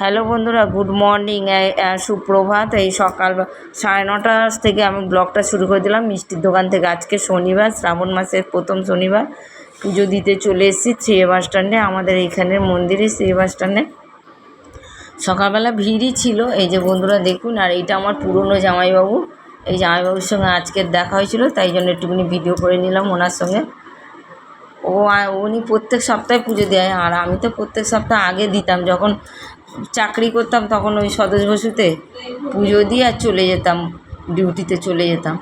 Hello বন্ধুরা good morning সুপ্রভাত। এই সকাল সাড়ে নটা থেকে আমি ব্লগটা শুরু করে দিলাম। মিষ্টির দোকান থেকে আজকে শনিবার, শ্রাবণ মাসের প্রথম শনিবার। পুজো দিতে চলে এসেছি শ্রী বাস স্ট্যান্ডে, আমাদের এইখানের মন্দিরে, শ্রী বাস স্ট্যান্ডে। সকালবেলা ভিড়ই ছিল, এই যে বন্ধুরা দেখুন, আর এইটা আমার পুরনো জামাইবাবু। এই জামাইবাবুর সঙ্গে আজকের দেখা হয়েছিল, তাই জন্য একটুখানি ভিডিও করে নিলাম ওনার সঙ্গে। ও উনি প্রত্যেক সপ্তাহে পুজো দেয়, আর আমি তো প্রত্যেক সপ্তাহ আগে দিতাম। যখন চাকরি করতাম তখন ওই সদস্য বসুতে, পুজো দিয়ে আর চলে যেতাম, ডিউটিতে চলে যেতাম।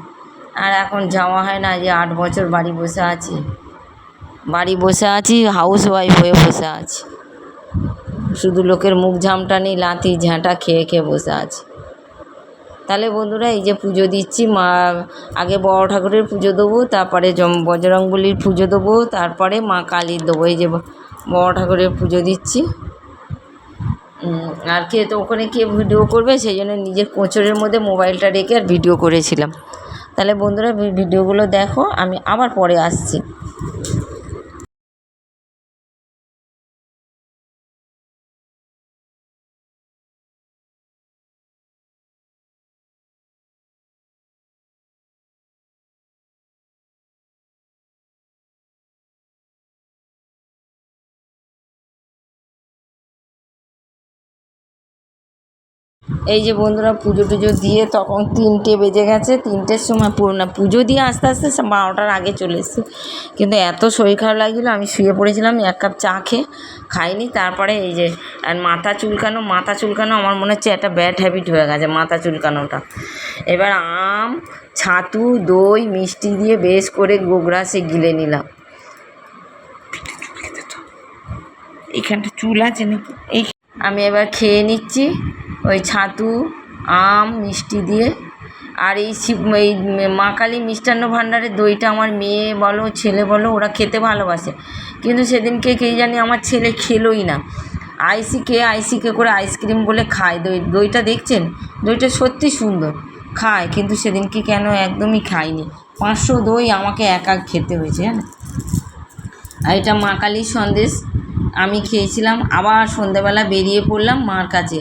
আর এখন যাওয়া হয় না যে আট বছর বাড়ি বসে আছি। বাড়ি বসে আছি হাউস ওয়াইফ হয়ে বসে আছি। শুধু লোকের মুখ ঝামটানি লাতি ঝাঁটা খেয়ে খেয়ে বসে আছি। তাহলে বন্ধুরা, এই যে পুজো দিচ্ছি, মা আগে বড় ঠাকুরের পুজো দেবো, তারপরে জম বজরংবলির পুজো দেবো, তারপরে মা কালীর দেবো। এই যে বড় ঠাকুরের পুজো দিচ্ছি। আর কে তো ওখানে কে ভিডিও করবে, সেই জন্য নিজের কোচরের মধ্যে মোবাইলটা রেখে আর ভিডিও করেছিলাম। তাহলে বন্ধুরা ভিডিওগুলো দেখো, আমি আবার পরে আসছি। এই যে বন্ধুরা পুজো টুজো দিয়ে তখন তিনটে বেজে গেছে, তিনটের সময় পুরো না, পুজো দিয়ে আস্তে আস্তে বারোটার আগে চলে এসেছি। কিন্তু এত শরীর খারাপ লাগছিল, আমি শুয়ে পড়েছিলাম, এক কাপ চা খেয়ে খাইনি। তারপরে এই যে, আর মাথা চুলকানো মাথা চুলকানো, আমার মনে হচ্ছে একটা ব্যাড হ্যাবিট হয়ে গেছে মাথা চুলকানোটা। এবার আম, ছাতু, দই, মিষ্টি দিয়ে বেশ করে গোগ্রাসে গিলে নিলাম। এখানটা চুল আছে নাকি? এই আমি এবার খেয়ে নিচ্ছি। ওই ছাতু, আম, মিষ্টি দিয়ে। আর এই শিব, এই মা কালী মিষ্টান্ন ভাণ্ডারের দইটা আমার মেয়ে বলো, ছেলে বলো, ওরা খেতে ভালোবাসে। কিন্তু সেদিনকে কে জানি আমার ছেলে খেলোই না। আইসিকে আইসিকে করে আইসক্রিম বলে খায় দই। দইটা দেখছেন? দইটা সত্যি সুন্দর। খায়, কিন্তু সেদিনকে কেন একদমই খায়নি। পাঁচশো দই আমাকে একা খেতে হয়েছে হ্যাঁ আর এটা মা কালীর সন্দেশ। আমি খেয়েছিলাম, আবার সন্ধেবেলা বেরিয়ে পড়লাম মার কাছে।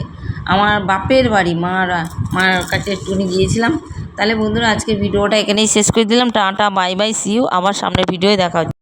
আমার বাপের বাড়ি, মারা, মার কাছে একটুখানি গিয়েছিলাম। তাহলে বন্ধুরা, আজকের ভিডিওটা এখানেই শেষ করে দিলাম। টাটা, বাই বাই সিউ আবার সামনের ভিডিওয়ে দেখা হচ্ছে।